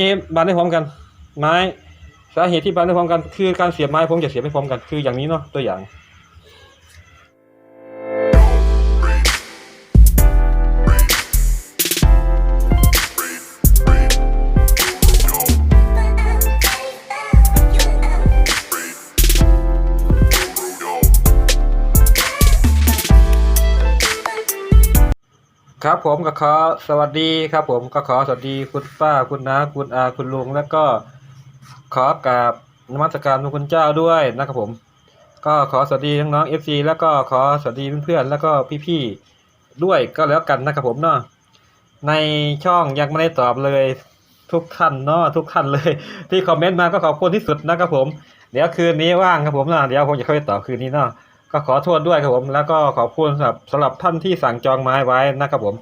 นี่บานได้พร้อมกัน ไม้ สาเหตุที่บานได้พร้อมกัน คือการเสียบไม้ผมจะเสียบไม่พร้อมกัน คืออย่างนี้เนาะตัวอย่าง ครับผมก็ขอสวัสดีครับ ผมก็ขอสวัสดีคุณป้าคุณน้าคุณอาคุณลุง แล้วก็ขอกราบนมัสการพระคุณเจ้าด้วยนะครับผม ก็ขอสวัสดีน้องๆเอฟซีแล้วก็ขอสวัสดีเพื่อนๆแล้วก็พี่ๆด้วยก็แล้วกันนะครับผมเนาะในช่องยังไม่ได้ตอบเลย ทุกท่านเนาะทุกท่านเลย ที่คอมเมนต์มาก็ขอบคุณที่สุดนะครับผม เดี๋ยวคืนนี้ว่างครับผมนะเดี๋ยวผมจะเข้าไปตอบคืนนี้เนาะ ก็ขอโทษด้วยครับผม แล้วก็ขอบคุณสำหรับสำหรับท่านที่สั่งจองไม้ไว้นะครับผม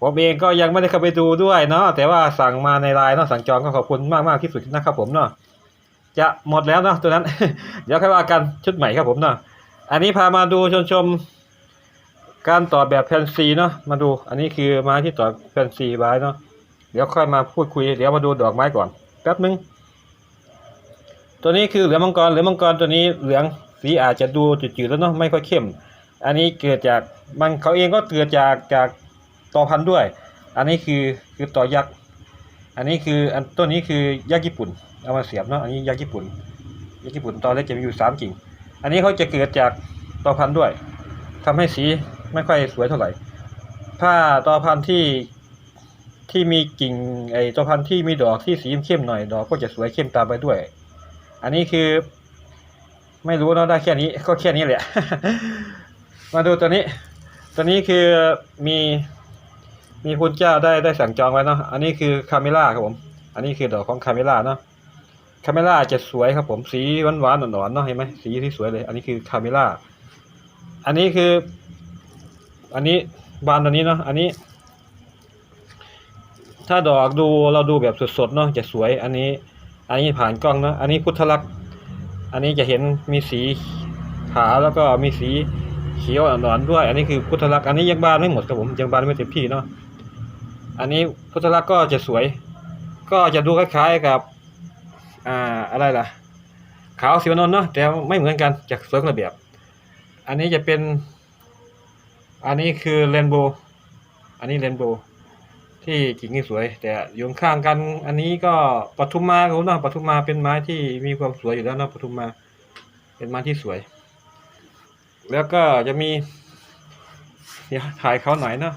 ผมเองก็ยังไม่ได้เข้าไปดูด้วยเนาะแต่ว่าสั่งมาในไลน์เนาะสั่งจองก็ขอบคุณมากมากที่สุดนะครับผมเนาะจะหมดแล้วเนาะตัวนั้น เดี๋ยวค่อยว่ากันชุดใหม่ครับผมเนาะอันนี้พามาดูชมชม การต่อแบบแผ่นซีเนาะมาดู อันนี้คือไม้ที่ต่อแผ่นซีไว้เนาะเดี๋ยวค่อยมาพูดคุย เดี๋ยวมาดูดอกไม้ก่อนแป๊บนึงตัวนี้คือเหลืองมังกรเหลืองมังกรตัวนี้เหลือง สีอาจจะดูจืดๆแล้วเนาะไม่ค่อยเข้ม อันนี้เกิดจากมันเขาเองก็เกิดจากจากต่อพันธุ์ด้วย อันนี้คือคือต่อยักษ์อันนี้คืออันต้นนี้คือยักษ์ญี่ปุ่นเอามาเสียบเนาะอันนี้ยักษ์ญี่ปุ่นยักษ์ญี่ปุ่นตอนแรกจะมีอยู่สามกิ่ง อันนี้เขาจะเกิดจากต่อพันธุ์ด้วยทำให้สีไม่ค่อยสวยเท่าไหร่ ถ้าต่อพันธุ์ที่ที่มีกิ่งไอต่อพันธุ์ที่มีดอกที่สีเข้มหน่อยดอกก็จะสวยเข้มตามไปด้วย อันนี้คือ ไม่รู้เนาะได้แค่นี้ก็แค่นี้แหละ มาดูตัวนี้ ตัวนี้คือมีมีคุณเจ้าได้ได้สั่งจองไว้เนาะอันนี้คือคาเมล่าครับผม อันนี้คือดอกของคาเมล่าเนาะคาเมล่าจะสวยครับผมสีหวานหวานหนอนๆเนาะเห็นไหมสีที่สวยเลย อันนี้คือคาเมล่าอันนี้คือ อันนี้บานตัวนี้เนาะอันนี้ ถ้าดอกดูเราดูแบบสดๆเนาะจะสวย อันนี้ อันนี้ผ่านกล้องเนาะอันนี้พุทธลักษณ์ อันนี้จะเห็นมีสีขาวแล้วก็มีสีเขียวอ่อนๆด้วย อันนี้คือพุทธลักษณ์อันนี้ยังบานไม่หมดครับผมยังบานไม่เต็มที่เนาะอันนี้พุทธลักษณ์ก็จะสวย ก็จะดูคล้ายๆกับอ่าอะไรล่ะ ขาวสีวนนท์เนาะแต่ไม่เหมือนกันจากสวยคนละแบบอันนี้จะเป็น อันนี้คือเรนโบว์อันนี้เรนโบว์ ที่กิ่งนี่สวย แต่อยู่ข้างกันอันนี้ก็ปทุมมาครับเนาะปทุมมาเป็นไม้ที่มีความสวยอยู่แล้วเนาะปทุมมา เป็นไม้ที่สวย แล้วก็จะมีเดี๋ยวถ่ายเขาหน่อยเนาะ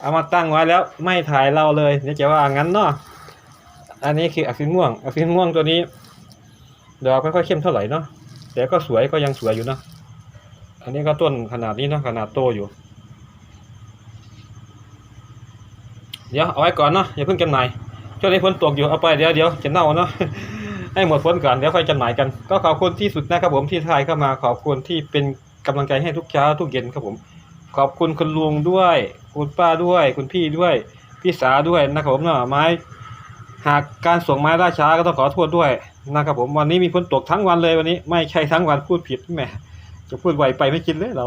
เอามาตั้งไว้แล้วไม่ถ่ายเราเลยเดี๋ยวจะว่างั้นเนาะอันนี้คืออักษิณม่วงอักษิณม่วงตัวนี้ดอกไม่ค่อยเข้มเท่าไหร่เนาะแต่ก็สวยก็ยังสวยอยู่เนาะอันนี้ก็ต้นขนาดนี้เนาะขนาดโตอยู่ เดี๋ยวเอาไว้ก่อนเนาะอย่าเพิ่งจำหน่ายช่วงนี้ฝนตกอยู่เอาไปเดี๋ยวเดี๋ยวจะเน่าเนาะให้หมดฝนก่อนเดี๋ยวค่อยจำหน่ายกัน ก็ขอบคุณที่สุดนะครับผมที่ทายเข้ามาขอบคุณที่เป็นกำลังใจให้ทุกเช้าทุกเย็นครับผม ขอบคุณคุณลุงด้วย คุณป้าด้วย คุณพี่ด้วย พี่สาด้วยนะครับผมเนาะไม้หากการส่งไม้ล่าช้าก็ต้องขอโทษด้วยนะครับผมวันนี้มีฝนตกทั้งวันเลยวันนี้ ไม่ใช่ทั้งวันพูดผิดแหม จะพูดไวไปไม่กินเลยเรา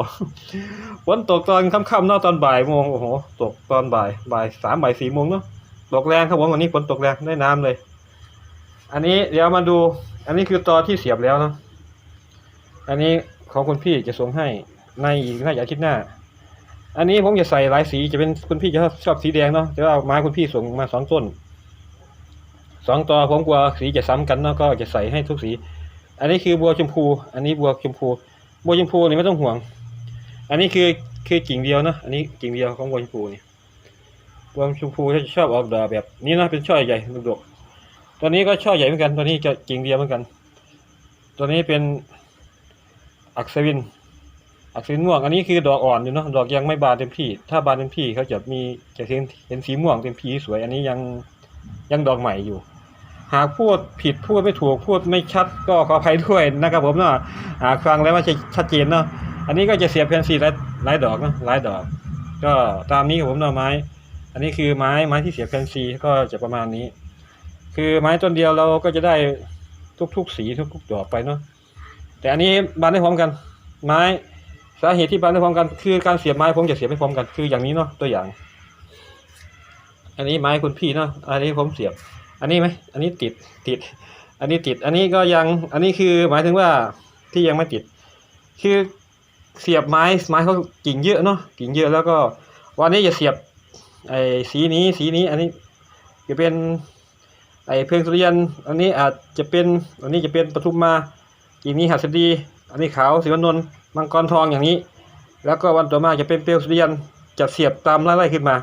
ฝนตกตอนค่ำๆเนาะตอนบ่ายโมงโอ้โหตกตอนบ่ายบ่ายสามบ่ายสี่โมงเนาะตกแรงครับผมวันนี้ฝนตกแรงได้น้ำเลย อันนี้เดี๋ยวมาดู อันนี้คือตอที่เสียบแล้วเนาะอันนี้ของคุณพี่จะส่งให้ในอีกน่าจะอาทิตย์หน้า อันนี้ผมจะใส่หลายสีจะเป็นคุณพี่จะชอบชอบสีแดงเนาะแต่ว่าไม้คุณพี่ส่งมาสองต้นสองตอผมกลัวสีจะซ้ำกันเนาะก็จะใส่ให้ทุกสี อันนี้คือบัวชมพู อันนี้บัวชมพู บัวชมพูนี่ไม่ต้องห่วง อันนี้คือคือกิ่งเดียวนะอันนี้กิ่งเดียวของบัวชมพูนี่บัวชมพูจะชอบออกดอกแบบนี้นะเป็นช่อใหญ่ดกๆตัวนี้ก็ช่อใหญ่เหมือนกันตัวนี้จะกิ่งเดียวเหมือนกัน ตัวนี้เป็นอักษวิน อักษรม่วง อันนี้คือดอกอ่อนอยู่เนาะดอกยังไม่บานเต็มที่ ถ้าบานเต็มที่เขาจะมีจะเห็นเห็นสีม่วงเต็มที่สวย อันนี้ยังยังดอกใหม่อยู่ หากพูดผิดพูดไม่ถูกพูดไม่ชัดก็ขออภัยด้วยนะครับผมเนาะหากฟังแล้วม่ใช่ชัดเจนเนาะอันนี้ก็จะเสียเพนซีหลายหลายดอกเนาะหลายดอก ก็ตามนี้ครับผมเนาะไม้ อันนี้คือไม้ไม้ที่เสียเพนซีก็จะประมาณนี้ คือไม้ต้นเดียวเราก็จะได้ทุกๆสีทุกๆดอกไปเนาะแต่อันนี้บานได้พร้อมกัน ไม้สาเหตุที่บานได้พร้อมกัน คือการเสียบไม้ผมจะเสียบไม่พร้อมกันคืออย่างนี้เนาะตัวอย่าง อันนี้ไม้คุณพี่เนาะอันนี้ผมเสียบ อันนี้ไหมอันนี้ติดติด อันนี้ติด อันนี้ก็ยังอันนี้คือหมายถึงว่าที่ยังไม่ติด คือเสียบไม้ไม้เขากิ่งเยอะเนาะกิ่งเยอะแล้วก็วันนี้จะเสียบไอ้สีนี้สีนี้อันนี้จะเป็นไอ้เพลิงสุริยัน อันนี้อาจจะเป็นอันนี้จะเป็นปทุมมากิ่งนี้หัสดี อันนี้ขาวสีวนนท์มังกรทองอย่างนี้ แล้วก็วันต่อมาจะเป็นเปลวสุริยันจะเสียบตามไล่ๆขึ้นมา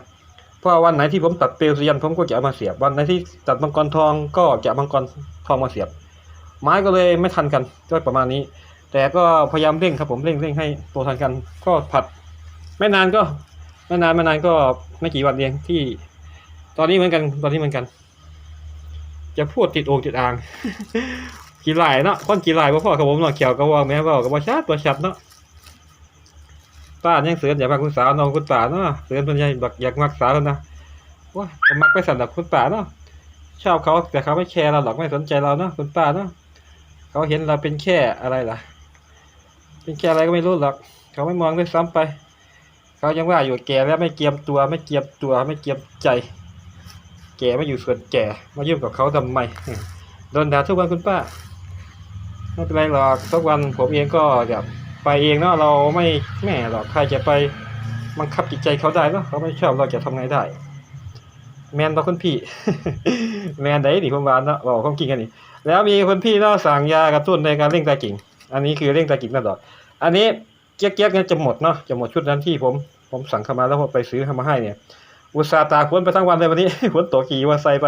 เพราะวันไหนที่ผมตัดเปลวสุริยันผมก็จะเอามาเสียบ วันไหนที่ตัดมังกรทองก็จะมังกรทองมาเสียบ ไม้ก็เลยไม่ทันกันก็ประมาณนี้ แต่ก็พยายามเร่งครับผมเร่งเร่งให้โตทันกัน ก็ผัด ไม่นานก็ไม่นานไม่นานก็ไม่กี่วันเองที่ ตอนนี้เหมือนกันตอนนี้เหมือนกัน จะพูดติดโอ่งติดอ่างกี่หลายเนาะคนกี่หลายว่าพ่อกับผมเนาะเขียวกับว่าแม่ว่ากับว่าชัดตัวชัดเนาะ ป้ายังเสือนอยากมักคุณสาวน้องคุณป่าเนาะเสือนเพิ่นอยากบักอยากมักสาวแล้วนะว่าก็มักไปสั่นดับคุณป่าเนาะชอบเขาแต่เขาไม่แคร์เราหรอกไม่สนใจเราเนาะคุณป้าเนาะเขาเห็นเราเป็นแค่อะไรล่ะ เป็นแค่อะไรก็ไม่รู้หรอกเขาไม่มองด้วยซ้ำไป เขายังว่าอยู่แก่แล้วไม่เกียมตัวไม่เกียมตัวไม่เกียมใจ แก่ไม่อยู่ส่วนแก่มายุ่งกับเขาทำไมโดนด่าทุกวันคุณป้าไม่เป็นไรหรอกทุกวันผมเองก็จะ ไปเองเนาะเราไม่แม่หรอกใครจะไปบังคับจิตใจเขาได้เนาะเขาไม่ชอบเราจะทำไงได้ แมนต่อคุณพี่ แมนได้ดิผมวานเนาะบอกความจริงกันนี่แล้วมีคนพี่เนาะสั่งยากระตุ้นในการเร่งตากิ่ง อันนี้คือเร่งตากิ่งนั่นดอก อันนี้เจี๊ยบๆเนี่ยจะหมดเนาะจะหมดชุดนั้นที่ผมผมสั่งเข้ามาแล้วผมไปซื้อเข้ามาให้เนี่ย อุตสาห์ตากฝนไปทั้งวันเลยวันนี้ฝนตกกี่วันใส่ไป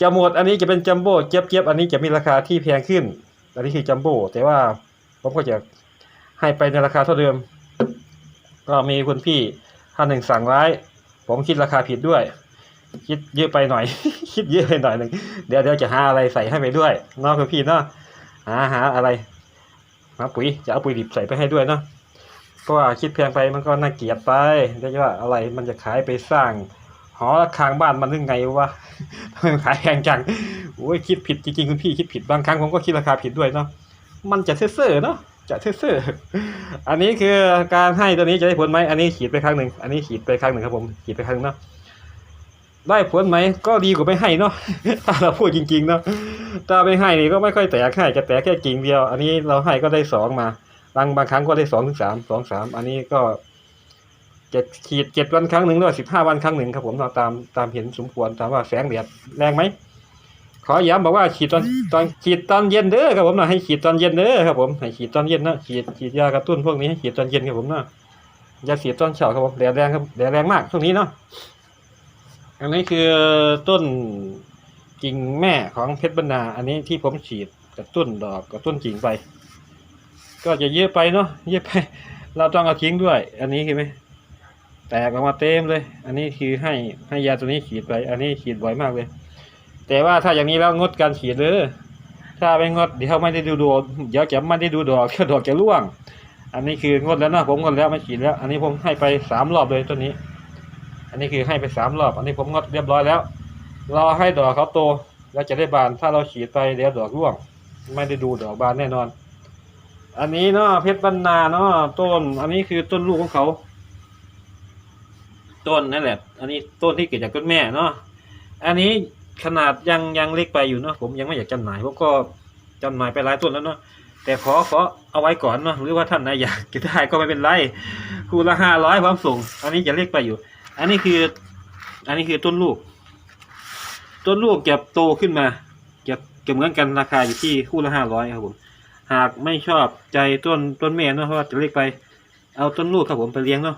จะหมดอันนี้จะเป็นจัมโบ้เจี๊ยบเจี๊ยบอันนี้จะมีราคาที่แพงขึ้น อันนี้คือจัมโบ้แต่ว่าผมก็จะ ให้ไปในราคาเท่าเดิม ก็มีคุณพี่ท่านหนึ่งสั่งไว้ผมคิดราคาผิดด้วย คิดเยอะไปหน่อย คิดเยอะไปหน่อยหนึ่งเดี๋ยวเดี๋ยวจะหาอะไรใส่ให้ไปด้วยนอกคุณพี่เนาะหาหาอะไรหาปุ๋ยจะเอาปุ๋ยดิบใส่ไปให้ด้วยเนาะเพราะว่าคิดแพงไปมันก็น่าเกลียดไปเรียกว่าอะไรมันจะขายไปสร้างหอระฆังบ้านมันนึงไงวะทำไมมันขายแพงจังโอ้ยคิดผิดจริงๆคุณพี่คิดผิดบางครั้งผมก็คิดราคาผิดด้วยเนาะมันจะเซ่อๆเนาะ จะเซ่ออันนี้คือการให้ตัวนี้จะได้ผลไหมอันนี้ขีดไปครั้งหนึ่งอันนี้ขีดไปครั้งหนึ่งครับผมขีดไปครั้งนึงเนาะได้ผลไหมก็ดีกว่าไม่ให้เนาะถ้าเราพูดจริงๆเนาะถ้าไม่ให้นี่ก็ไม่ค่อยแตกให้จะแตกแค่กิ่งเดียว อันนี้เราให้ก็ได้สองมาบางบางครั้งก็ได้สองถึงสามสองสามอันนี้ก็เจ็ดขีดเจ็ดวันครั้งหนึ่งด้วยสิบห้าวันครั้งหนึ่งครับผมเราตามตามเห็นสมควรถามว่าแสงแดดแรงไหม ขอย้ำบอกว่าฉีดตอนตอนฉีดตอนเย็นเด้อครับผมนะให้ฉีดตอนเย็นเด้อครับผมให้ฉีดตอนเย็นนะฉีดฉีดยากระตุ้นพวกนี้ให้ฉีดตอนเย็นครับผมนะอย่าฉีดตอนเช้าครับผมแดดแรงครับแดดแรงมากช่วงนี้เนาะอันนี้คือต้นกิ่งแม่ของเพชรบรรณาอันนี้ที่ผมฉีดกระตุ้นดอกกระตุ้นกิ่งไป ก็จะเยอะไปเนาะเยอะไป เราต้องเอาทิ้งด้วย อันนี้คือไหมแตกออกมาเต็มเลย อันนี้คือให้ให้ยาตัวนี้ฉีดไป อันนี้ฉีดบ่อยมากเลย แต่ว่าถ้าอย่างนี้แล้วงดการฉีดเลยถ้าไม่งดเดี๋ยวไม่ได้ดูดอกเดี๋ยวจะไม่ได้ดูดอกเดี๋ยวดอกจะร่วง อันนี้คืองดแล้วนะผมงดแล้วไม่ฉีดแล้ว อันนี้ผมให้ไปสามรอบเลยตัวนี้ อันนี้คือให้ไปสามรอบ อันนี้ผมงดเรียบร้อยแล้วรอให้ดอกเขาโตแล้วจะได้บาน ถ้าเราฉีดไปเดี๋ยวดอกร่วง ไม่ได้ดูดอกบานแน่นอน อันนี้เนาะเพชรบรรณาเนาะต้น อันนี้คือต้นลูกของเขา ต้นนั่นแหละ อันนี้ต้นที่เกิดจากต้นแม่เนาะอันนี้ ขนาดยังยังเล็กไปอยู่เนาะผมยังไม่อยากจำหน่ายผมก็จำหน่ายไปหลายต้นแล้วเนาะแต่ขอขอเอาไว้ก่อนเนาะหรือว่าท่านไหนอยากจะได้ก็ไม่เป็นไรคูละห้าร้อยพร้อมส่งอันนี้จะเล็กไปอยู่ อันนี้คือ อันนี้คือต้นลูก ต้นลูกจะโตขึ้นมาจะจะเหมือนกันราคาอยู่ที่คู่ละห้าร้อยครับผมหากไม่ชอบใจต้นต้นแม่เนาะเพราะว่าจะเล็กไป เอาต้นลูกครับผมไปเลี้ยงเนาะ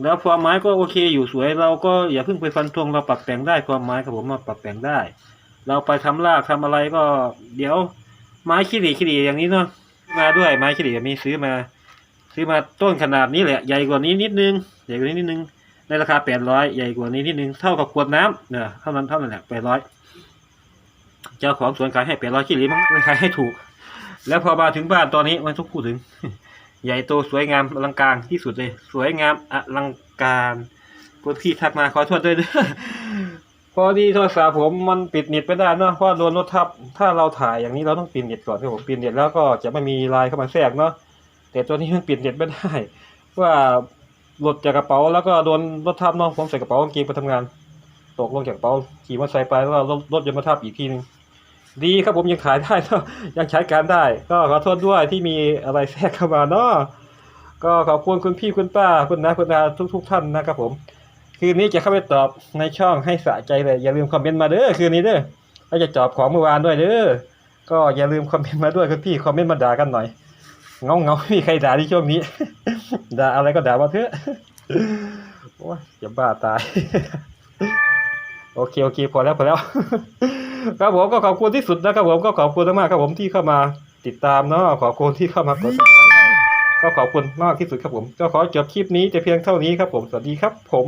แล้วความหมายก็โอเคอยู่สวยเราก็อย่าเพิ่งไปฟันธงเราปรับแต่งได้ความหมายครับผมมาปรับแต่งได้ เราไปทำรากทำอะไรก็ เดี๋ยวไม้ขี้หลีขี้หลีอย่างนี้เนาะมาด้วยไม้ขี้หลีมีซื้อมา ซื้อมาต้นขนาดนี้แหละใหญ่กว่านี้นิดนึงใหญ่กว่านี้นิดนึงในราคาแปดร้อยใหญ่กว่านี้นิดนึงเท่ากับขวดน้ำเนี่ยเท่านั้นเท่านั้นแหละแปดร้อยเจ้าของสวนขายให้แปดร้อยขี้หลีมั้งขายให้ถูก แล้วพอมาถึงบ้านตอนนี้มันทุกพูดถึง ใหญ่โตสวยงามอลังการที่สุดเลย สวยงามอลังการคุณพี่ทักมาขอโทษด้วยเด้อพอดีโทรศัพท์ผมมันปิดเน็ตไม่ได้เนาะเพราะโดนรถทับ ถ้าเราถ่ายอย่างนี้เราต้องปิดเน็ตก่อนครับผมปิดเน็ตแล้วก็จะไม่มีไลน์เข้ามาแทรกเนาะแต่ตัวนี้มันปิดเน็ตไม่ได้ว่าหลุดจากกระเป๋าแล้วก็โดนรถทับเนาะผมใส่กระเป๋ากางเกงไปทำงาน ตกลงจากกระเป๋าขี่มอเตอร์ไซค์ไปแล้วรถรถยนต์มาทับอีกทีหนึง ดีครับผมยังขายได้เนาะยังใช้การได้ ก็ขอโทษด้วยที่มีอะไรแทรกเข้ามาเนาะก็ขอบคุณคุณพี่คุณป้าคุณน้าคุณอาทุกทุกท่านนะครับผม คืนนี้จะเข้าไปตอบในช่องให้สะใจเลยอย่าลืมคอมเมนต์มาเด้อคืนนี้เด้อแล้วจะจอบของเมื่อวานด้วยเด้อก็อย่าลืมคอมเมนต์มาด้วยคุณพี่คอมเมนต์มาด่ากันหน่อยเงาเงาไม่มีใครด่าในช่วงนี้ด่าอะไรก็ด่ามาเถอะโอ้ยจะบ้าตาย โอเคโอเคพอแล้วพอแล้ว ครับผมก็ขอบคุณที่สุดนะครับผมก็ขอบคุณมากครับผมที่เข้ามาติดตามเนาะขอบคุณที่เข้ามากดติดตามก็ขอบคุณมากที่สุดครับผม ก็ขอจบคลิปนี้แต่เพียงเท่านี้ครับผม สวัสดีครับผม